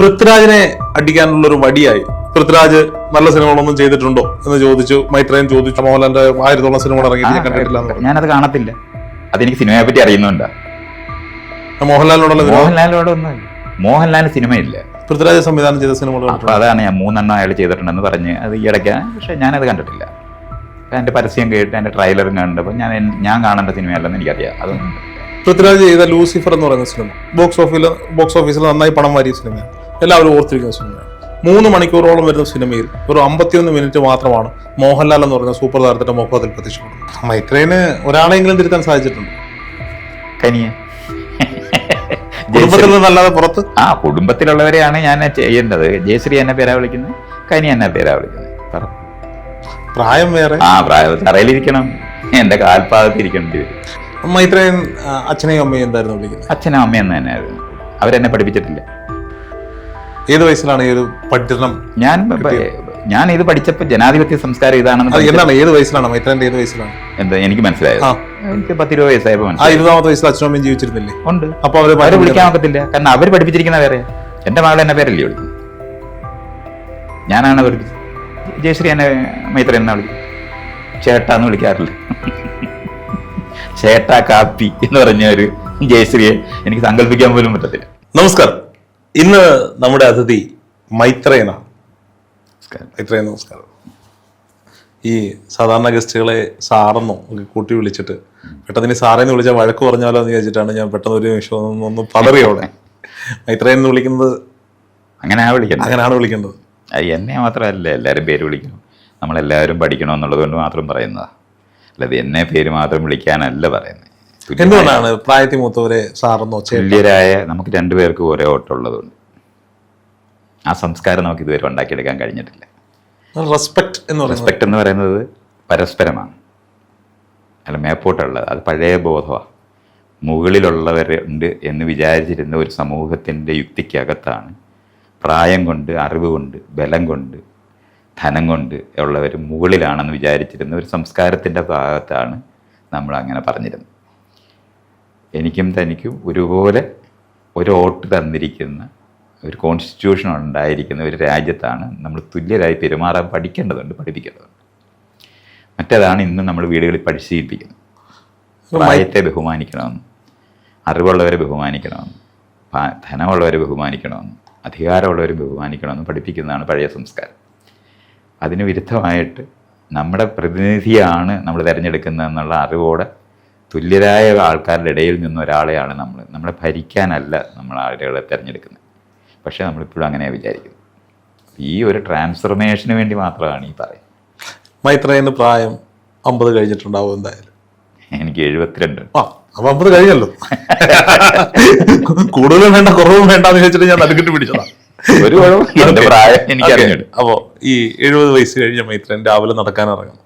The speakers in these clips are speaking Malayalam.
പൃഥ്വിരാജിനെ അടിക്കാനുള്ള ഒരു വടിയായി പൃഥ്വിരാജ് നല്ല സിനിമകളൊന്നും ചെയ്തിട്ടുണ്ടോ എന്ന് ചോദിച്ചു. മൈത്രയും ചോദിച്ചു. മോഹൻലാലിന്റെ ആയിരത്തോളം സിനിമകൾ ഇറങ്ങിയിട്ട് ഞാൻ കണ്ടിട്ടില്ല. ഞാനത് കാണത്തില്ല. അതെനിക്ക് സിനിമയെ പറ്റി അറിയുന്നുണ്ട്. മോഹൻലാലിനോടുള്ള മോഹൻലാലിനോടൊന്നും മോഹൻലാൽ സിനിമയില്ല. പൃഥ്വിരാജ് സംവിധാനം ചെയ്ത സിനിമകൾ അതാണ് ഞാൻ മൂന്നെണ്ണം അയാൾ ചെയ്തിട്ടുണ്ടെന്ന് പറഞ്ഞ് അത് ഈ ഇടയ്ക്ക് പക്ഷെ ഞാനത് കണ്ടിട്ടില്ല. എന്റെ പരസ്യം കേട്ട് എന്റെ ട്രailer കണ്ടപ്പോൾ ഞാൻ ഞാൻ കാണേണ്ട സിനിമയല്ലെന്ന് എനിക്കറിയാം. അതൊന്നും പൃഥ്വിരാജ് ചെയ്ത ലൂസിഫർ എന്ന് പറയുന്ന സിനിമ. ബോക്സ് ഓഫീസിൽ ബോക്സ് ഓഫീസിൽ നന്നായി പണം വാരിയ സിനിമയാണ്. എല്ലാവരും ഓർത്തിരിക്കുന്ന സിനിമയാണ് മൂന്ന് മണിക്കൂറോളം വരുന്ന സിനിമയിൽ ഒരു അമ്പത്തിയൊന്ന് മിനിറ്റ് മാത്രമാണ് മോഹൻലാൽ എന്ന് പറയുന്ന സൂപ്പർ താരത്തിന്റെ മുഖത്തിൽ പ്രത്യക്ഷപ്പെടുന്നത്. മൈത്രേന് ഒരാളെങ്കിലും തിരുത്താൻ സാധിച്ചിട്ടുണ്ട്? കനിയ. കുടുംബത്തിൽ നിന്നല്ലാതെ പുറത്ത്? ആ കുടുംബത്തിലുള്ളവരെയാണ് ഞാൻ ചെയ്യേണ്ടത്. ജയശ്രീ എന്നെ പേരാ വിളിക്കുന്നത്? കനി എന്നെ പേരാ വിളിക്കുന്നത്. പ്രായം വേറെ? ആ പ്രായം. തറയിലിരിക്കണം. എന്റെ കാൽപാദത്തിരിക്കേണ്ടി വരും മൈത്രേൻ അച്ഛനെയും അമ്മയും എന്തായിരുന്നു വിളിക്കുന്നത്? അച്ഛനും അമ്മയും തന്നെയായിരുന്നു അവരെന്നെ പഠിപ്പിച്ചിട്ടില്ല. ഏത് വയസ്സിലാണ് ഈ ഒരു പഠനം ഞാൻ ഞാൻ ഇത് പഠിച്ചപ്പോൾ ജനാധിപത്യ സംസ്കാരം ഇതാണെന്ന് എന്താണ് ഏത് വയസ്സിലാണ്? മൈത്രന്റെ ഏത് വയസ്സിലാണ്? എന്താ എനിക്ക് മനസ്സിലായത്. എനിക്ക് പത്തിരുപത് വയസ്സായപ്പോൾ മനസ്സിലായി ഇരുപതാമത്തെ വയസ്സിൽ അച്ഛനും ജീവിച്ചിരുന്നില്ലേ? ഉണ്ട്. അപ്പൊ അവർ അവരെ വിളിക്കാൻ ഒക്കത്തില്ല. കാരണം അവർ പഠിപ്പിച്ചിരിക്കുന്ന വേറെ. എന്റെ മകളെ എന്നെ പേരല്ലേ വിളിക്കും ഞാനാണ് പഠിപ്പിച്ചത് ജയശ്രീ എന്നെ മൈത്ര എന്നാ വിളിക്കും ചേട്ടാന്ന് വിളിക്കാറില്ല. ചേട്ടാ കാപ്പി എന്ന് പറഞ്ഞ ഒരു ജയശ്രീയെ എനിക്ക് സങ്കല്പിക്കാൻ പോലും പറ്റത്തില്ല. നമസ്കാരം. ഇന്ന് നമ്മുടെ അതിഥി മൈത്രേനാണ് മൈത്രേൻ നമസ്കാരം. ഈ സാധാരണ ഗസ്റ്റുകളെ സാറെന്നോ ഒക്കെ കൂട്ടി വിളിച്ചിട്ട് പെട്ടെന്ന് സാറേ എന്ന് വിളിച്ചാൽ വഴക്ക് പറഞ്ഞാലോ എന്ന് വിചാരിച്ചിട്ടാണ് ഞാൻ പെട്ടെന്ന് ഒരു നിമിഷം ഒന്ന് പതറിയോടെ പതറി അവിടെ? മൈത്രേൻ എന്ന് വിളിക്കുന്നത് അങ്ങനെയാണ് വിളിക്കുന്നത്. അങ്ങനെയാണ് വിളിക്കുന്നത്. എന്നെ മാത്രമല്ല എല്ലാവരും പേര് വിളിക്കണം നമ്മളെല്ലാവരും പഠിക്കണം എന്നുള്ളത് കൊണ്ട് മാത്രം പറയുന്നതാ. അല്ലാതെ എന്നെ പേര് മാത്രം വിളിക്കാനല്ല പറയുന്നത്. എന്തുകൊണ്ടാണ് പ്രായത്തിൽ മൂത്തവരെ സാറെന്നോ തുല്യരായ നമുക്ക് രണ്ടുപേർക്കും ഒരേ ഓട്ടമുള്ളതുകൊണ്ട് ആ സംസ്കാരം നമുക്ക് ഇതുവരെ ഉണ്ടാക്കിയെടുക്കാൻ കഴിഞ്ഞിട്ടില്ല. റെസ്പെക്ട് എന്ന് പറയുന്നത്. റെസ്പെക്ട് എന്ന് പറയുന്നത് പരസ്പരമാണ്. അല്ല മേപ്പോട്ടുള്ളത്. അത് പഴയ ബോധമാണ് മുകളിലുള്ളവരുണ്ട് എന്ന് വിചാരിച്ചിരുന്ന ഒരു സമൂഹത്തിന്റെ യുക്തിക്കകത്താണ് പ്രായം കൊണ്ട് അറിവ് കൊണ്ട് ബലം കൊണ്ട് ധനം കൊണ്ട് ഉള്ളവർ മുകളിലാണെന്ന് വിചാരിച്ചിരുന്ന ഒരു സംസ്കാരത്തിന്റെ ഭാഗത്താണ് നമ്മൾ അങ്ങനെ പറഞ്ഞിരുന്നത്. എനിക്കും തനിക്കും ഒരുപോലെ ഒരു വോട്ട് തന്നിരിക്കുന്ന ഒരു കോൺസ്റ്റിറ്റ്യൂഷൻ ഉണ്ടായിരിക്കുന്ന ഒരു രാജ്യത്താണ് നമ്മൾ തുല്യരായി പെരുമാറാൻ പഠിക്കേണ്ടതുണ്ട് പഠിപ്പിക്കേണ്ടതുണ്ട്. മറ്റേതാണ് ഇന്ന് നമ്മൾ വീടുകളിൽ പരിശീലിപ്പിക്കുന്നത്. പ്രായത്തെ ബഹുമാനിക്കണമെന്ന് അറിവുള്ളവരെ ബഹുമാനിക്കണമെന്ന് ധനമുള്ളവരെ ബഹുമാനിക്കണമെന്ന് അധികാരമുള്ളവരെ ബഹുമാനിക്കണമെന്ന് പഠിപ്പിക്കുന്നതാണ് പഴയ സംസ്കാരം. അതിന് വിരുദ്ധമായിട്ട് നമ്മുടെ പ്രതിനിധിയാണ് നമ്മൾ തിരഞ്ഞെടുക്കുന്നത് എന്നുള്ള അറിവോടെ തുല്യരായ ആൾക്കാരുടെ ഇടയിൽ നിന്ന് ഒരാളെയാണ് നമ്മൾ. നമ്മളെ ഭരിക്കാനല്ല നമ്മൾ ആളുകളെ തിരഞ്ഞെടുക്കുന്നത്. പക്ഷേ നമ്മളിപ്പോഴും അങ്ങനെയാണ് വിചാരിക്കുന്നത്. ഈ ഒരു ട്രാൻസ്ഫർമേഷന് വേണ്ടി മാത്രമാണ് ഈ പറയുന്നത്. മൈത്രേന് പ്രായം അമ്പത് കഴിഞ്ഞിട്ടുണ്ടാവും എന്തായാലും. എനിക്ക് എഴുപത്തിരണ്ട് ആ അപ്പൊ അമ്പത് കഴിഞ്ഞല്ലോ. കൂടുതലും വേണ്ട കുറവും വേണ്ടെന്ന് ചോദിച്ചിട്ട് ഞാൻ നടുക്കിട്ട് പിടിച്ചതാ. ഒരു എന്റെ പ്രായം എനിക്ക് Okay. അറിഞ്ഞിട്ട് അപ്പോ ഈ എഴുപത് വയസ്സ് കഴിഞ്ഞ മൈത്രൻ രാവിലെ നടക്കാൻ ഇറങ്ങുന്നു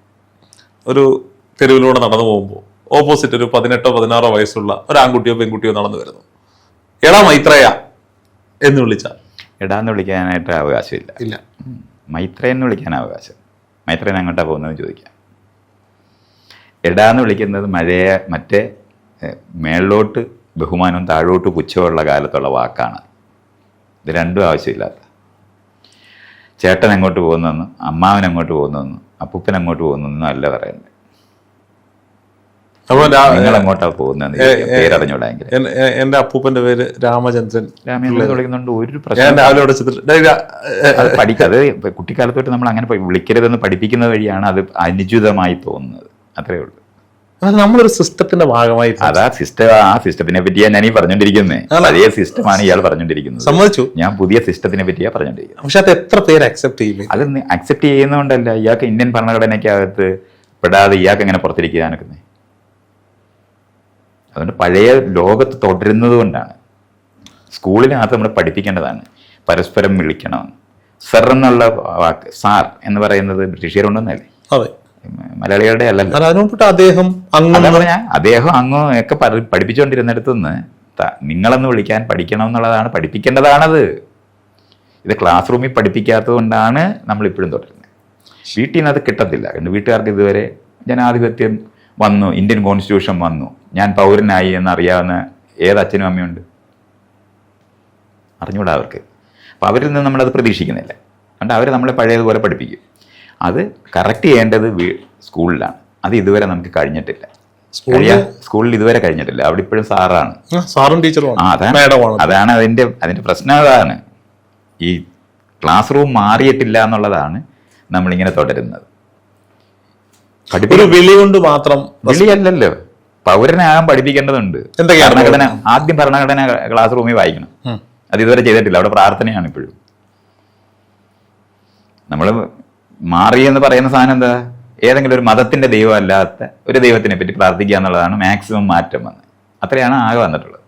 ഒരു തെരുവിലൂടെ നടന്നു പോകുമ്പോൾ ഓപ്പോസിറ്റ് ഒരു പതിനെട്ടോ പതിനാറോ വയസ്സുള്ള ഒരു ആൺകുട്ടിയോ പെൺകുട്ടിയോ നടന്നു വരുന്നു. എടാ മൈത്രയ എന്ന് വിളിച്ച എടാന്ന് വിളിക്കാനായിട്ട് അവകാശമില്ല. ഇല്ല. മൈത്ര എന്ന് വിളിക്കാൻ അവകാശം. മൈത്രേൻ അങ്ങോട്ടാ പോകുന്നതെന്ന് ചോദിക്കാം. എടാന്ന് വിളിക്കുന്നത് മഴയെ മറ്റേ മേളിലോട്ട് ബഹുമാനവും താഴോട്ട് പുച്ഛമുള്ള കാലത്തുള്ള വാക്കാണ്. ഇത് രണ്ടും ആവശ്യമില്ലാത്ത. ചേട്ടൻ എങ്ങോട്ട് പോകുന്നതെന്നും അമ്മാവൻ എങ്ങോട്ട് പോകുന്നതെന്നും അപ്പൂപ്പൻ എങ്ങോട്ട് പോകുന്നതെന്നും അല്ല പറയുന്നത്. അപ്പൊ രാ- നിങ്ങൾ എങ്ങോട്ടാ പോകുന്നതെന്ന് ഏ, ചോദിക്കാം. ഏ, പേരറിഞ്ഞൂടായെങ്കിൽ എന്റെ അപ്പൂപ്പന്റെ പേര് രാമചന്ദ്രൻ. കുട്ടിക്കാലത്തോട്ട് ഒരു പ്രശ്നം രാവിലെ അവിടെ ചെന്നിട്ട് ഡേയ് അത് പഠിക്കത് കുട്ടിക്കാലത്ത് തൊട്ട് നമ്മൾ അങ്ങനെ വിളിക്കരുതെന്ന് പഠിപ്പിക്കുന്ന വഴിയാണ് അത് അനുചിതമായി തോന്നുന്നത്. അത്രേ ഉള്ളൂ. അത് നമ്മളൊരു സിസ്റ്റത്തിന്റെ ഭാഗമായി അതാ സിസ്റ്റം ആ സിസ്റ്റത്തിനെ പറ്റിയാ ഞാൻ ഈ പറഞ്ഞോണ്ടിരിക്കുന്നത് അതേ സിസ്റ്റമാണ് ഇയാൾ പറഞ്ഞോണ്ടിരിക്കുന്നത്. സമ്മതിച്ചു. ഞാൻ പുതിയ സിസ്റ്റത്തിനെ പറ്റിയാ പറഞ്ഞോണ്ടിരിക്കുന്നത് പക്ഷെ അത് എത്ര പേര് അക്സെപ്റ്റ് ചെയ്യും അത് അക്സെപ്റ്റ് ചെയ്യുന്നതുകൊണ്ടല്ല ഇയാൾക്ക് ഇന്ത്യൻ ഭരണഘടനയ്ക്കകത്ത് പെടാതെ ഇയാൾക്ക് എങ്ങനെ പുറത്തിരിക്കാനൊക്കെ അതുകൊണ്ട് പഴയ ലോകത്ത് തുടരുന്നത് കൊണ്ടാണ്. സ്കൂളിനകത്ത് നമ്മൾ പഠിപ്പിക്കേണ്ടതാണ്. പരസ്പരം വിളിക്കണം. സർ എന്നുള്ള വാക്ക് സാർ എന്ന് പറയുന്നത് ബ്രിട്ടീഷുകാരുണ്ടെന്നല്ലേ അതെ. മലയാളികളുടെ അല്ലല്ലോ. അദ്ദേഹം അദ്ദേഹം അങ്ങ് ഒക്കെ പഠി- പഠിപ്പിച്ചുകൊണ്ടിരുന്നിടത്തുനിന്ന് നിങ്ങളെന്ന് വിളിക്കാൻ പഠിക്കണം എന്നുള്ളതാണ് പഠിപ്പിക്കേണ്ടതാണത്. ഇത് ക്ലാസ് റൂമിൽ പഠിപ്പിക്കാത്തത് കൊണ്ടാണ് നമ്മൾ ഇപ്പോഴും തുടരുന്നത്. വീട്ടിൽ നിന്ന് അത് കിട്ടത്തില്ല. വീട്ടുകാർക്ക് ഇതുവരെ ജനാധിപത്യം വന്നു ഇന്ത്യൻ കോൺസ്റ്റിറ്റ്യൂഷൻ വന്നു. ഞാൻ പൗരനായി എന്നറിയാവുന്ന ഏത് അച്ഛനും അമ്മയുണ്ട്. അറിഞ്ഞുകൂടാ അവർക്ക്. അപ്പോൾ അവരിൽ നിന്ന് നമ്മളത് പ്രതീക്ഷിക്കുന്നില്ല. അതുകൊണ്ട് അവർ നമ്മളെ പഴയതുപോലെ പഠിപ്പിക്കും. അത് കറക്റ്റ് ചെയ്യേണ്ടത് സ്കൂളിലാണ്. അത് ഇതുവരെ നമുക്ക് കഴിഞ്ഞിട്ടില്ല. സ്കൂളിൽ ഇതുവരെ കഴിഞ്ഞിട്ടില്ല. അവിടെ ഇപ്പോഴും സാറാണ്. സാറും ടീച്ചറും അതാണ്. അതിന്റെ അതിന്റെ പ്രശ്നം അതാണ്. ഈ ക്ലാസ് റൂം മാറിയിട്ടില്ല എന്നുള്ളതാണ് നമ്മളിങ്ങനെ തുടരുന്നത്. വിളി കൊണ്ട് മാത്രം വിളിയല്ലല്ലോ. പൗരനാകാൻ പഠിപ്പിക്കേണ്ടതുണ്ട്. ഭരണഘടന ആദ്യം ഭരണഘടന ക്ലാസ് റൂമിൽ വായിക്കണം. അത് ഇതുവരെ ചെയ്തിട്ടില്ല. അവിടെ പ്രാർത്ഥനയാണ് ഇപ്പോഴും. നമ്മൾ മാറി എന്ന് പറയുന്ന സാധനം എന്താ? ഏതെങ്കിലും ഒരു മതത്തിന്റെ ദൈവം അല്ലാത്ത ഒരു ദൈവത്തിനെ പറ്റി പ്രാർത്ഥിക്കുക എന്നുള്ളതാണ് മാക്സിമം മാറ്റം വന്ന് അത്രയാണ് ആകെ വന്നിട്ടുള്ളത്.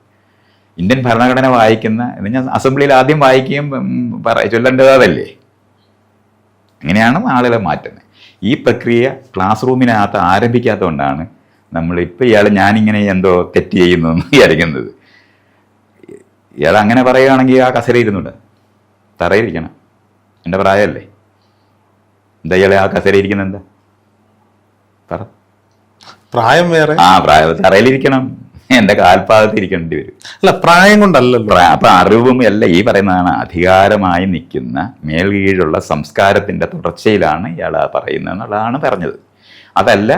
ഇന്ത്യൻ ഭരണഘടന വായിക്കുന്ന ഇത് ഞാൻ അസംബ്ലിയിൽ ആദ്യം വായിക്കുകയും ചൊല്ലേണ്ടതല്ലേ? അങ്ങനെയാണ് ആളുകളെ മാറ്റുന്നത്. ഈ പ്രക്രിയ ക്ലാസ് റൂമിനകത്ത് ആരംഭിക്കാത്തതുകൊണ്ടാണ് നമ്മൾ ഇപ്പം ഇയാൾ ഞാനിങ്ങനെ എന്തോ തെറ്റ് ചെയ്യുന്നു വിചാരിക്കുന്നത്. ഇയാൾ അങ്ങനെ പറയുകയാണെങ്കിൽ ആ കസര ഇരുന്നുണ്ട് തറയിരിക്കണം. എന്റെ പ്രായമല്ലേ? എന്താ ഇയാളെ ആ കസര ഇരിക്കുന്നത് എന്താ പറ പ്രായം വേറെ. ആ പ്രായം. തറയിലിരിക്കണം. എന്റെ കാൽപാദത്തിൽ ഇരിക്കേണ്ടി വരും. അല്ല പ്രായം കൊണ്ടല്ല അപ്പൊ അറിവും അല്ല ഈ പറയുന്നതാണ് അധികാരമായി നിൽക്കുന്ന മേൽകീഴുള്ള സംസ്കാരത്തിന്റെ തുടർച്ചയിലാണ് ഇയാൾ ആ പറയുന്നത് എന്നുള്ളതാണ് പറഞ്ഞത്. അതല്ല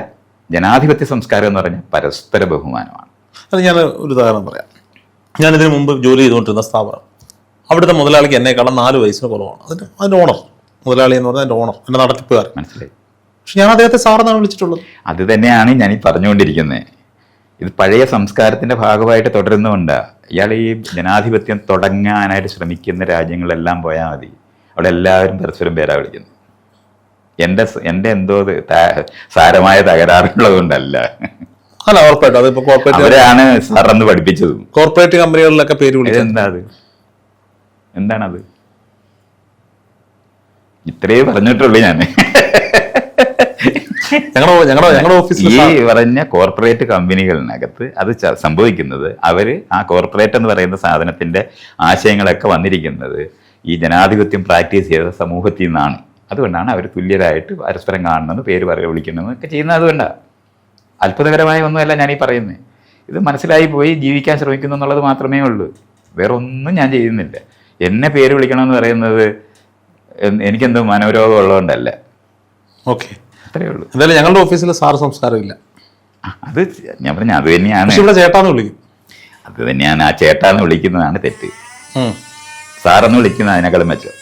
ജനാധിപത്യ സംസ്കാരം എന്ന് പറഞ്ഞാൽ പരസ്പര ബഹുമാനമാണ്. അത് ഞാൻ ഒരു ഉദാഹരണം പറയാം. ഞാൻ ഇതിനു മുമ്പ് ജോലി ചെയ്തുകൊണ്ടിരുന്ന സ്ഥാപനം. അവിടുത്തെ മുതലാളിക്ക് എന്നെക്കാളും നാല് വയസ്സിന് കുറവാണ്. അതിന് അതിന്റെ ഓണർ മുതലാളി എന്ന് പറഞ്ഞാൽ എന്റെ ഓണർ എന്റെ നടത്തിപ്പുകാരൻ. മനസ്സിലായി? പക്ഷെ ഞാൻ അദ്ദേഹത്തെ സാറെന്നാണ് വിളിച്ചിട്ടുള്ളത്. അത് തന്നെയാണ് ഞാൻ ഈ പറഞ്ഞുകൊണ്ടിരിക്കുന്നത്. ഇത് പഴയ സംസ്കാരത്തിന്റെ ഭാഗമായിട്ട് തുടരുന്നുകൊണ്ട് ഇയാൾ ഈ ജനാധിപത്യം തുടങ്ങാനായിട്ട് ശ്രമിക്കുന്ന രാജ്യങ്ങളെല്ലാം പോയാൽ മതി. അവിടെ എല്ലാവരും പരസ്പരം പേരാ വിളിക്കുന്നത്. എന്റെ എന്റെ എന്റെ എന്തോ സാരമായ തകരാറുള്ളത് കൊണ്ടല്ല അല്ല ഉറപ്പായിട്ടും. അതിപ്പോ കോർപ്പറേറ്റ് അവരാണ് സാറന്ന് പഠിപ്പിച്ചത്. കോർപ്പറേറ്റ് കമ്പനികളിലൊക്കെ പേര് വിളിച്ചത്. എന്താ അത്? എന്താണത്? ഇത്രയേ പറഞ്ഞിട്ടുള്ളൂ ഞാൻ ഞങ്ങളുടെ ഞങ്ങളുടെ ഞങ്ങളുടെ ഓഫീസിൽ ഈ പറഞ്ഞ കോർപ്പറേറ്റ് കമ്പനികളിനകത്ത് അത് സംഭവിക്കുന്നത് അവർ ആ കോർപ്പറേറ്റ് എന്ന് പറയുന്ന സാധനത്തിന്റെ ആശയങ്ങളൊക്കെ വന്നിരിക്കുന്നത് ഈ ജനാധിപത്യം പ്രാക്ടീസ് ചെയ്ത സമൂഹത്തിൽ നിന്നാണ്. അതുകൊണ്ടാണ് അവർ തുല്യരായിട്ട് പരസ്പരം കാണുന്നത് പേര് പറയുക വിളിക്കുന്നത് ഒക്കെ ചെയ്യുന്നത് അതുകൊണ്ടാണ് അത്ഭുതകരമായ ഒന്നുമല്ല ഞാൻ ഈ പറയുന്നത് ഇത് മനസ്സിലായി പോയി ജീവിക്കാൻ ശ്രമിക്കുന്നു എന്നുള്ളത് മാത്രമേ ഉള്ളൂ. വേറൊന്നും ഞാൻ ചെയ്യുന്നില്ല. എന്നെ പേര് വിളിക്കണമെന്ന് പറയുന്നത് എനിക്കെന്തോ മനോരോഗം ഉള്ളതുകൊണ്ടല്ല ഓക്കെ. അത്രയേ ഉള്ളൂ. എന്തായാലും ഞങ്ങളുടെ ഓഫീസിൽ സാർ സംസ്കാരമില്ല അത് ഞാൻ പറഞ്ഞ അത് തന്നെയാണ്. ഇവിടെ ചേട്ടാന്ന് വിളിക്കും. അത് തന്നെയാണ്. ആ ചേട്ടാന്ന് വിളിക്കുന്നതാണ് തെറ്റ്. സാറെന്ന് വിളിക്കുന്നത് അതിനേക്കാളും മെച്ചം.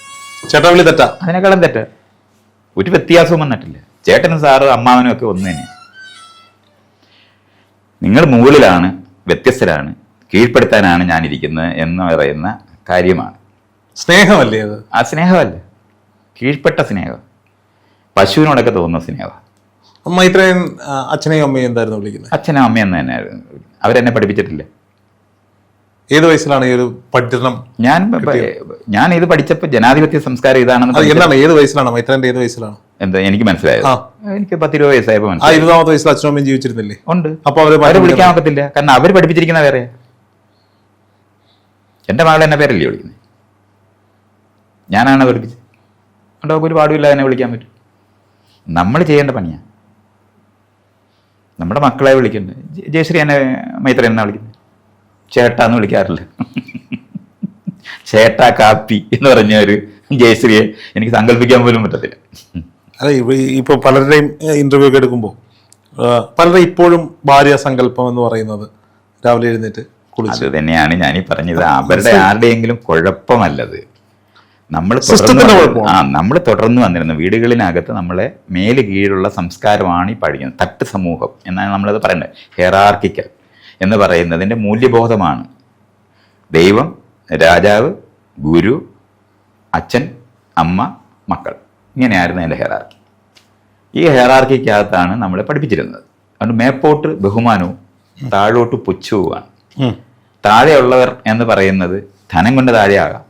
ചേട്ടാ വിളി തെറ്റാ. അതിനേക്കാളും തെറ്റ്. ഒരു വ്യത്യാസവും വന്നിട്ടില്ല. ചേട്ടനും സാറ് അമ്മാവനും ഒക്കെ ഒന്ന് തന്നെ നിങ്ങൾ മുകളിലാണ് വ്യത്യസ്തരാണ് കീഴ്പ്പെടുത്താനാണ് ഞാനിരിക്കുന്നത് എന്ന് പറയുന്ന കാര്യമാണ്. സ്നേഹമല്ലേ അത്? ആ സ്നേഹമല്ല? കീഴ്പ്പെട്ട സ്നേഹം. പശുവിനോടൊക്കെ തോന്നുന്ന സ്നേഹം. അമ്മ ഇത്രയും അച്ഛനെയും അമ്മയും എന്തായിരുന്നു വിളിക്കുന്നത്? അച്ഛനും അമ്മയും എന്ന് തന്നെയായിരുന്നു. അവരെന്നെ പഠിപ്പിച്ചിട്ടില്ല. ഏത് വയസ്സിലാണ് ഈ ഒരു പഠനം ഞാൻ ഞാൻ ഇത് പഠിച്ചപ്പോൾ ജനാധിപത്യ സംസ്കാരം ഇതാണെന്ന് എന്താണ് ഏത് വയസ്സിലാണ്? മൈത്രന്റെ ഏത് വയസ്സിലാണ്? എന്താ എനിക്ക് മനസ്സിലായത്. എനിക്ക് പത്തിരുപത് വയസ്സായപ്പോൾ മനസ്സിലായി ഇരുപതാമത്തെ വയസ്സിൽ അച്ഛനും അമ്മയും ജീവിച്ചിരുന്നില്ലേ? ഉണ്ട്. അപ്പൊ അവർ അവരെ വിളിക്കാൻ പറ്റത്തില്ല കാരണം അവർ പഠിപ്പിച്ചിരിക്കുന്ന വേറെ. എന്റെ മകൾ എന്നെ പേരല്ലേ വിളിക്കുന്നത് ഞാനാണ് പഠിപ്പിച്ചത് അതുകൊണ്ട് അവർക്ക് ഒരു പാടുമില്ല എന്നെ വിളിക്കാൻ പറ്റും. നമ്മൾ ചെയ്യേണ്ട പണിയാ. നമ്മുടെ മക്കളെ വിളിക്കുന്നത് ജയശ്രീ എന്നെ മൈത്രി എന്നാ വിളിക്കുന്നത് ചേട്ടാന്ന് വിളിക്കാറില്ല. ചേട്ടാ കാപ്പി എന്ന് പറഞ്ഞ ഒരു ജയശ്രീയെ എനിക്ക് സങ്കല്പിക്കാൻ പോലും പറ്റത്തില്ല. അതെ ഇപ്പൊ പലരുടെയും ഇന്റർവ്യൂ ഒക്കെ എടുക്കുമ്പോൾ പലരും ഇപ്പോഴും ഭാര്യ സങ്കല്പം എന്ന് പറയുന്നത് രാവിലെ എഴുന്നേറ്റ് കുളിച്ച്. അത് തന്നെയാണ് ഞാൻ ഈ പറഞ്ഞത് അവരുടെ ആരുടെയെങ്കിലും കുഴപ്പമല്ലത്. നമ്മൾ ആ നമ്മൾ തുടർന്ന് വന്നിരുന്നു വീടുകളിനകത്ത് നമ്മളെ മേൽ കീഴുള്ള സംസ്കാരമാണ് ഈ പഠിക്കുന്നത്. തട്ട് സമൂഹം എന്നാണ് നമ്മളത് പറയുന്നത് ഹെറാർക്കിക്കൽ എന്ന് പറയുന്നതിന്റെ മൂല്യബോധമാണ്. ദൈവം രാജാവ് ഗുരു അച്ഛൻ അമ്മ മക്കൾ. ഇങ്ങനെയായിരുന്നു എന്റെ ഹെറാർക്കി ഈ ഹെറാർക്കിക്കകത്താണ് നമ്മളെ പഠിപ്പിച്ചിരുന്നത്. അതുകൊണ്ട് മേപ്പോട്ട് ബഹുമാനവും താഴോട്ട് പുച്ഛവുമാണ്. താഴെയുള്ളവർ എന്ന് പറയുന്നത് ധനം കൊണ്ട് താഴെയാകാം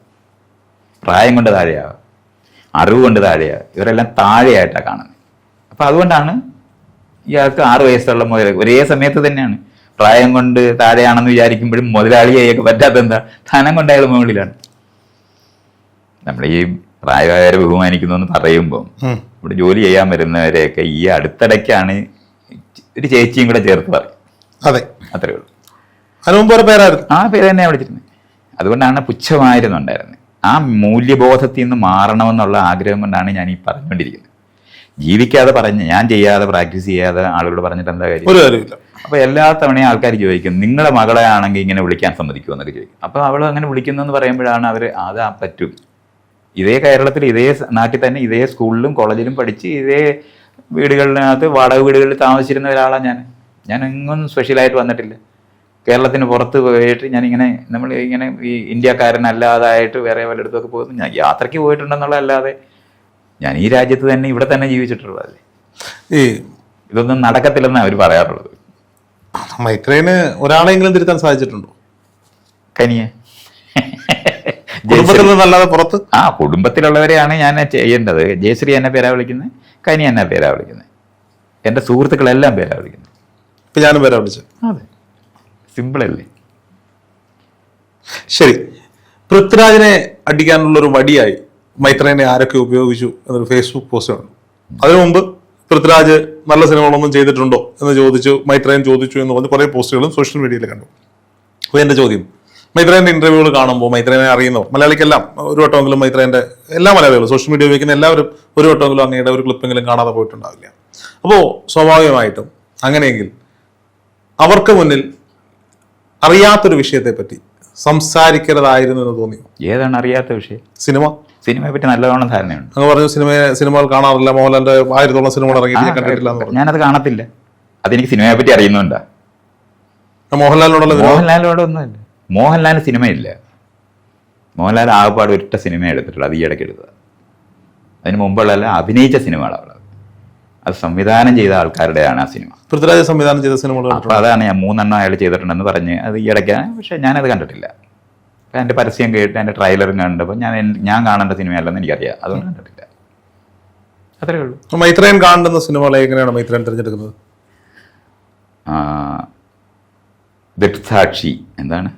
പ്രായം കൊണ്ട് താഴെയാകാം അറിവ് കൊണ്ട് താഴെയാകാം. ഇവരെല്ലാം താഴെയായിട്ടാണ് കാണുന്നത്. അപ്പം അതുകൊണ്ടാണ് ഇയാൾക്ക് ആറ് വയസ്സുള്ള മുതൽ ഒരേ സമയത്ത് തന്നെയാണ് പ്രായം കൊണ്ട് താഴെയാണെന്ന് വിചാരിക്കുമ്പോഴും മുതലാളിയൊക്കെ പറ്റാത്ത എന്താ ധനം കൊണ്ട് അയാൾ മുകളിലാണ്. നമ്മൾ ഈ പ്രായമായവരെ ബഹുമാനിക്കുന്നു എന്ന് പറയുമ്പോൾ ഇവിടെ ജോലി ചെയ്യാൻ വരുന്നവരെയൊക്കെ ഈ അടുത്തിടയ്ക്കാണ് ഒരു ചേച്ചിയും കൂടെ ചേർത്ത് പറയും. അതെ. അത്രേ ഉള്ളൂ. അതിന് പേരായിരുന്നു. ആ പേര് തന്നെ വിളിച്ചിരുന്നത് അതുകൊണ്ടാണ് പുച്ഛമായിരുന്നുണ്ടായിരുന്നത്. ആ മൂല്യബോധത്തിൽ നിന്ന് മാറണമെന്നുള്ള ആഗ്രഹം കൊണ്ടാണ് ഞാൻ ഈ പറഞ്ഞുകൊണ്ടിരിക്കുന്നത്. ജീവിക്കാതെ പറഞ്ഞ് ഞാൻ ചെയ്യാതെ പ്രാക്ടീസ് ചെയ്യാതെ ആളുകളോട് പറഞ്ഞിട്ട് എന്താ കാര്യം? ഒരു കാര്യമില്ല അപ്പൊ എല്ലാ തവണയും ആൾക്കാർ ചോദിക്കും നിങ്ങളെ മകളെ ആണെങ്കിൽ ഇങ്ങനെ വിളിക്കാൻ സമ്മതിക്കുമോ എന്നൊക്കെ ചോദിക്കും. അപ്പൊ അവൾ അങ്ങനെ വിളിക്കുന്നു എന്ന് പറയുമ്പോഴാണ് അവർ അത് ആ പറ്റും. ഇതേ കേരളത്തിൽ ഇതേ നാട്ടിൽ തന്നെ ഇതേ സ്കൂളിലും കോളേജിലും പഠിച്ച് ഇതേ വീടുകളിനകത്ത് വാടക വീടുകളിൽ താമസിച്ചിരുന്ന ഒരാളാണ് ഞാൻ. ഞാൻ എങ്ങും സ്പെഷ്യലായിട്ട് വന്നിട്ടില്ല. കേരളത്തിന് പുറത്ത് പോയിട്ട് ഞാനിങ്ങനെ നമ്മൾ ഇങ്ങനെ ഈ ഇന്ത്യക്കാരനല്ലാതായിട്ട് വേറെ വല്ലയിടത്തൊക്കെ പോകുന്നു. ഞാൻ യാത്രയ്ക്ക് പോയിട്ടുണ്ടെന്നുള്ളതല്ലാതെ ഞാൻ ഈ രാജ്യത്ത് തന്നെ ഇവിടെ തന്നെ ജീവിച്ചിട്ടുള്ളതല്ലേ ഈ ഇതൊന്നും നടക്കത്തില്ലെന്നാണ് അവർ പറയാറുള്ളത്. മൈത്രേന് ഒരാളെങ്കിലും തിരുത്താൻ സാധിച്ചിട്ടുണ്ടോ? കനിയെ. കുടുംബത്തിൽ നിന്നല്ലാതെ പുറത്ത്? ആ കുടുംബത്തിലുള്ളവരെയാണ് ഞാൻ ചെയ്യേണ്ടത്. ജയശ്രീ എന്നെ പേരാ വിളിക്കുന്നത് കനി എന്നെ പേരാ വിളിക്കുന്നത് എന്റെ സുഹൃത്തുക്കളെല്ലാം പേരാ വിളിക്കുന്നത് ഇപ്പൊ ഞാനും പേരാ വിളിച്ചു അതെ. സിമ്പിൾ അല്ലേ? ശരി. പൃഥ്വിരാജിനെ അടിക്കാനുള്ളൊരു വടിയായി. മൈത്രേനെ ആരൊക്കെ ഉപയോഗിച്ചു എന്നൊരു ഫേസ്ബുക്ക് പോസ്റ്റ് കണ്ടു അതിനു മുമ്പ് പൃഥ്വിരാജ് നല്ല സിനിമകളൊന്നും ചെയ്തിട്ടുണ്ടോ എന്ന് ചോദിച്ചു മൈത്രേൻ ചോദിച്ചു എന്ന് പറഞ്ഞ് കുറേ പോസ്റ്റുകളും സോഷ്യൽ മീഡിയയിൽ കണ്ടു. അപ്പോൾ എന്റെ ചോദ്യം മൈത്രേന്റെ ഇന്റർവ്യൂകൾ കാണുമ്പോൾ മൈത്രേനെ അറിയുന്നവർ മലയാളിക്കെല്ലാം ഒരു വട്ടമെങ്കിലും മൈത്രേന്റെ എല്ലാ മലയാളികളും സോഷ്യൽ മീഡിയ ഉപയോഗിക്കുന്ന എല്ലാവരും ഒരു വട്ടമെങ്കിലും അങ്ങയുടെ ഒരു ക്ലിപ്പെങ്കിലും കാണാതെ പോയിട്ടുണ്ടാവില്ല. അപ്പോൾ സ്വാഭാവികമായിട്ടും അങ്ങനെയെങ്കിൽ അവർക്ക് മുന്നിൽ അറിയാത്തൊരു വിഷയത്തെപ്പറ്റി സംസാരിക്കരുതായിരുന്നു എന്ന് തോന്നി ഏതാണ് അറിയാത്ത വിഷയം? സിനിമ? സിനിമയെ പറ്റി നല്ലവണ്ണം ധാരണയുണ്ട്. അങ്ങ് പറഞ്ഞു സിനിമ സിനിമകൾ കാണാറില്ല. മോഹൻലാലിന്റെ ആയിരത്തോളം സിനിമകൾ ഞാൻ കണ്ടിട്ടില്ല എന്ന് പറഞ്ഞു. ഞാനത് കാണത്തില്ല. അതെനിക്ക് സിനിമയെ പറ്റി അറിയുന്നുണ്ടാ. മോഹൻലാലിനോടുള്ള മോഹൻലാലിനോട് ഒന്നുമില്ല മോഹൻലാലിന് സിനിമയില്ല. മോഹൻലാൽ ആകപ്പാട് ഒരിട്ട സിനിമ എടുത്തിട്ടുള്ളത് അത് ഈ ഇടയ്ക്ക് എടുത്തത്. അതിന് മുമ്പുള്ള അഭിനയിച്ച സിനിമകളാണ് അത് സംവിധാനം ചെയ്ത ആൾക്കാരുടെയാണ് ആ സിനിമ. പൃഥ്വിരാജ് സംവിധാനം ചെയ്ത സിനിമകൾ അപ്പൊ അതാണ് ഞാൻ മൂന്നെണ്ണം അയാൾ ചെയ്തിട്ടുണ്ടെന്ന് പറഞ്ഞ് അത് ഈ ഇടയ്ക്കാണ് പക്ഷെ ഞാനത് കണ്ടിട്ടില്ല. അപ്പൊ എന്റെ പരസ്യം കേട്ട് എന്റെ ട്രെയിലറും കണ്ടപ്പോൾ ഞാൻ ഞാൻ കാണേണ്ട സിനിമയല്ലെന്ന് എനിക്കറിയാം. അതുകൊണ്ട് കണ്ടിട്ടില്ല. അത്രേ ഉള്ളൂ. മൈത്രേൻ കാണുന്ന സിനിമകളെ എങ്ങനെയാണ് മൈത്രേൻ തിരഞ്ഞെടുക്കുന്നത്? ആ, ദൃക്സാക്ഷി എന്താണ്.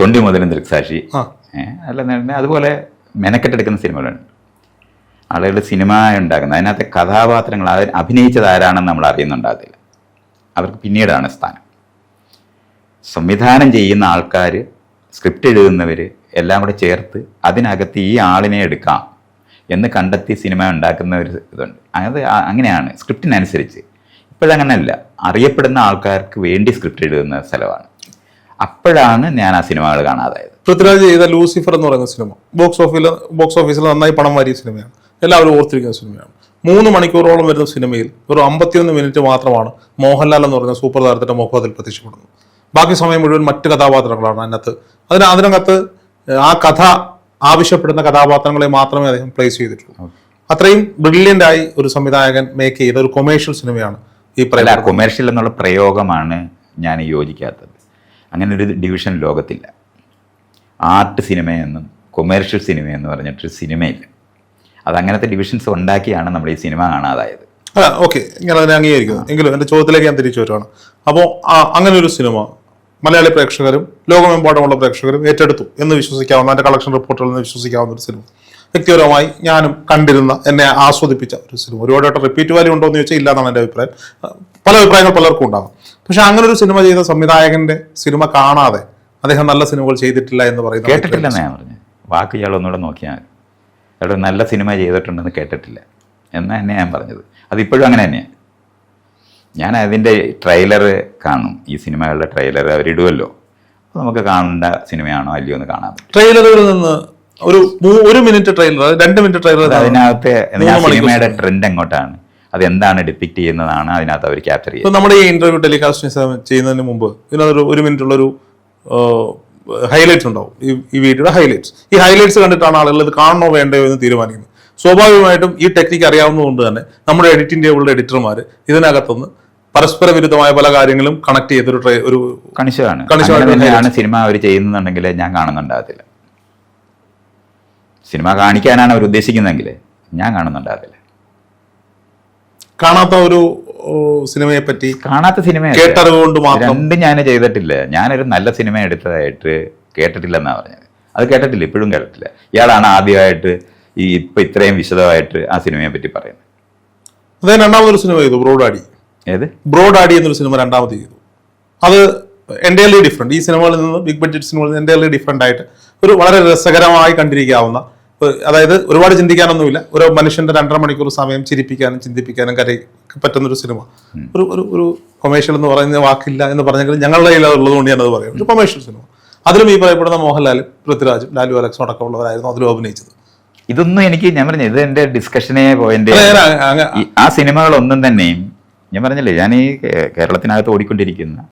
തൊണ്ടി മുതലും ദൃക്സാക്ഷി. അല്ല അതുപോലെ മെനക്കെട്ടെടുക്കുന്ന സിനിമകളാണ് ആളുകൾ സിനിമ ഉണ്ടാക്കുന്നത്. അതിനകത്തെ കഥാപാത്രങ്ങൾ അതിന് അഭിനയിച്ചത് ആരാണെന്ന് നമ്മൾ അറിയുന്നുണ്ടാകത്തില്ല. അവർക്ക് പിന്നീടാണ് സ്ഥാനം. സംവിധാനം ചെയ്യുന്ന ആൾക്കാർ സ്ക്രിപ്റ്റ് എഴുതുന്നവർ എല്ലാം കൂടെ ചേർത്ത് അതിനകത്ത് ഈ ആളിനെ എടുക്കാം എന്ന് കണ്ടെത്തി സിനിമ ഉണ്ടാക്കുന്ന ഒരു ഇതുണ്ട്. അത് അങ്ങനെയാണ് സ്ക്രിപ്റ്റിനനുസരിച്ച്. ഇപ്പോഴങ്ങനെയല്ല അറിയപ്പെടുന്ന ആൾക്കാർക്ക് വേണ്ടി സ്ക്രിപ്റ്റ് എഴുതുന്ന സ്ഥലമാണ്. അപ്പോഴാണ് ഞാൻ ആ സിനിമകൾ കാണാതായത്. പൃഥ്വിരാജ് ചെയ്ത ലൂസിഫർ എന്ന് പറയുന്ന സിനിമ. ബോക്സ് ഓഫീസിൽ ബോക്സ് ഓഫീസിൽ നന്നായി പണം വാരിയ സിനിമയാണ്. എല്ലാവരും ഓർത്തിരിക്കുന്ന സിനിമയാണ്. മൂന്ന് മണിക്കൂറോളം വരുന്ന സിനിമയിൽ ഒരു അമ്പത്തിയൊന്ന് മിനിറ്റ് മാത്രമാണ് മോഹൻലാൽ എന്ന് പറയുന്ന സൂപ്പർ താരത്തിന്റെ മുഖത്തിൽ പ്രത്യക്ഷപ്പെടുന്നത്. ബാക്കി സമയം മുഴുവൻ മറ്റു കഥാപാത്രങ്ങളാണ് അതിനകത്ത്. അതിന് അതിനകത്ത് ആ കഥ ആവശ്യപ്പെടുന്ന കഥാപാത്രങ്ങളെ മാത്രമേ അദ്ദേഹം പ്ലേസ് ചെയ്തിട്ടുള്ളൂ. അത്രയും ബ്രില്യന്റ് ആയി ഒരു സംവിധായകൻ മേക്ക് ചെയ്ത ഒരു കൊമേഴ്ഷ്യൽ സിനിമയാണ് ഈ കൊമേഴ്ഷ്യൽ എന്നുള്ള പ്രയോഗമാണ് ഞാൻ യോജിക്കാത്തത്. അങ്ങനെ ഒരു ഡിവിഷൻ ലോകത്തില്ല. ആർട്ട് സിനിമയെന്നും കൊമേഴ്ഷ്യൽ സിനിമയെന്ന് പറഞ്ഞിട്ട് സിനിമയില്ല. അത് അങ്ങനത്തെ ഡിവിഷൻസ് ഉണ്ടാക്കിയാണ് നമ്മൾ ഈ സിനിമ കാണാതായത്. അല്ല ഓക്കെ. ഞാൻ അതിനെ അംഗീകരിക്കുന്നു. എങ്കിലും എന്റെ ചോദ്യത്തിലേക്ക് ഞാൻ തിരിച്ചു വരുവാണ്. അപ്പോൾ അങ്ങനെ ഒരു സിനിമ മലയാളി പ്രേക്ഷകരും ലോകമെമ്പാടുമുള്ള പ്രേക്ഷകരും ഏറ്റെടുത്തു എന്ന് വിശ്വസിക്കാവുന്ന എന്റെ കളക്ഷൻ റിപ്പോർട്ടുകൾ എന്ന് വിശ്വസിക്കാവുന്ന ഒരു സിനിമ വ്യക്തിപരമായി ഞാനും കണ്ടിരുന്ന എന്നെ ആസ്വദിപ്പിച്ച ഒരു സിനിമ ഒരുപാട് റിപ്പീറ്റ് വാല്യൂ ഉണ്ടോ എന്ന് ചോദിച്ചാൽ ഇല്ല എന്നാണ് എന്റെ അഭിപ്രായം. പല അഭിപ്രായങ്ങൾ പലർക്കും ഉണ്ടാകും. പക്ഷെ അങ്ങനെ ഒരു സിനിമ ചെയ്ത സംവിധായകന്റെ സിനിമ കാണാതെ അദ്ദേഹം നല്ല സിനിമകൾ ചെയ്തിട്ടില്ല എന്ന് പറയുന്നത് കേട്ടിട്ടില്ല ഞാൻ പറഞ്ഞു വാക്ക് ഇയാൾ ഒന്നുകൂടെ നോക്കിയാൽ മതി. നല്ല സിനിമ ചെയ്തിട്ടുണ്ടെന്ന് കേട്ടിട്ടില്ല. എന്ന് തന്നെ ഞാൻ പറഞ്ഞത്. അതിപ്പോഴും അങ്ങനെ തന്നെയാണ് ഞാൻ അതിന്റെ ട്രെയിലർ കാണും. ഈ സിനിമകളുടെ ട്രെയിലർ അവരിടുമല്ലോ അപ്പോൾ നമുക്ക് കാണേണ്ട സിനിമയാണോ അല്ലയോ എന്ന് കാണാം ട്രെയിലറുകളിൽ നിന്ന് ഒരു ഒരു മിനിറ്റ് ട്രെയിലർ രണ്ട് മിനിറ്റ് ട്രെയിലർ അത് അതിനകത്ത് സിനിമയുടെ ട്രെൻഡ് എങ്ങോട്ടാണ്? അത് എന്താണ് ഡിപ്പിക്ട് ചെയ്യുന്നതാണ് അതിനകത്ത് അവർ ക്യാപ്ചർ ചെയ്യുന്നത്. നമ്മുടെ ഈ ഇന്റർവ്യൂ ടെലികാസ്റ്റ് ചെയ്യുന്നതിന് മുമ്പ് ഇതിനകത്തൊരു ഒരു മിനിറ്റ് ഉള്ള ഒരു ഹൈലൈറ്റ്സ് ഉണ്ടാവും. ഈ ഈ വീഡിയോയുടെ ഹൈലൈറ്റ്സ് ഈ ഹൈലൈറ്റ്സ് കണ്ടിട്ടാണ് ആളുകൾ ഇത് കാണണോ വേണ്ടയോ എന്ന് തീരുമാനിക്കുന്നത്. സ്വാഭാവികമായിട്ടും ഈ ടെക്നിക്ക് അറിയാവുന്നതുകൊണ്ട് തന്നെ നമ്മുടെ എഡിറ്റിംഗ് ടേബിളിലെ എഡിറ്റർമാർ ഇതിനകത്തുനിന്ന് പരസ്പര വിരുദ്ധമായ പല കാര്യങ്ങളും കണക്ട് ചെയ്തൊരു ഒരു കണിശമാണ്. കണിശമാണ് സിനിമ അവർ ചെയ്യുന്നുണ്ടെങ്കിൽ ഞാൻ കാണുന്നുണ്ടാകത്തില്ല. സിനിമ കാണിക്കാനാണ് അവർ ഉദ്ദേശിക്കുന്നതെങ്കിൽ ഞാൻ കാണുന്നുണ്ടാകത്തില്ല. കാണാത്ത ഒരു സിനിമയെ പറ്റി കാണാത്ത സിനിമ കേട്ടറിവുകൊണ്ട് മാത്രം രണ്ടും ഞാൻ ചെയ്തിട്ടില്ല. ഞാനൊരു നല്ല സിനിമ എടുത്തതായിട്ട് കേട്ടിട്ടില്ലെന്നാണ് പറഞ്ഞത്. അത് കേട്ടിട്ടില്ല ഇപ്പോഴും കേട്ടിട്ടില്ല. ഇയാളാണ് ആദ്യമായിട്ട് ഈ ഇപ്പൊ ഇത്രയും വിശദമായിട്ട് ആ സിനിമയെ പറ്റി പറയുന്നത്. അതെ രണ്ടാമതൊരു സിനിമ ചെയ്തു ബ്രോഡാഡി. ഏത്? ആഡി എന്നൊരു സിനിമ രണ്ടാമത് ചെയ്തു. അത് എന്റയർലി ഡിഫറെന്റ് ഈ സിനിമകളിൽ നിന്ന് ബിഗ് ബഡ്ജറ്റ് സിനിമകളിൽ നിന്ന് എന്റയർലി ഡിഫറെന്റ് ആയിട്ട് ഒരു വളരെ രസകരമായി കണ്ടിരിക്കാവുന്ന അതായത് ഒരുപാട് ചിന്തിക്കാനൊന്നുമില്ല. ഒരു മനുഷ്യന്റെ രണ്ടര മണിക്കൂർ സമയം ചിരിപ്പിക്കാനും ചിന്തിപ്പിക്കാനും കരയി പറ്റുന്ന ഒരു സിനിമ ഒരു ഒരു ഒരു കൊമേഴ്ഷ്യൽ എന്ന് പറയുന്ന വാക്കില്ല എന്ന് പറഞ്ഞെങ്കിലും ഞങ്ങളുടെ കയ്യിൽ ഉള്ളത് കൊണ്ട് ഞാനത് പറയാം. ഒരു കൊമേഴ്ഷ്യൽ സിനിമ. അതിലും ഈ പറയപ്പെടുന്ന മോഹൻലാലും പൃഥ്വിരാജും ലാലു അലക്സും അടക്കമുള്ളവരായിരുന്നു അതിലും അഭിനയിച്ചത്. ഇതൊന്നും എനിക്ക് ഞാൻ പറഞ്ഞു ഇത് എന്റെ ഡിസ്കഷനെ പോയിന്റ് ആ സിനിമകളൊന്നും തന്നെയും ഞാൻ പറഞ്ഞില്ലേ ഞാൻ ഈ കേരളത്തിനകത്ത് ഓടിക്കൊണ്ടിരിക്കുന്ന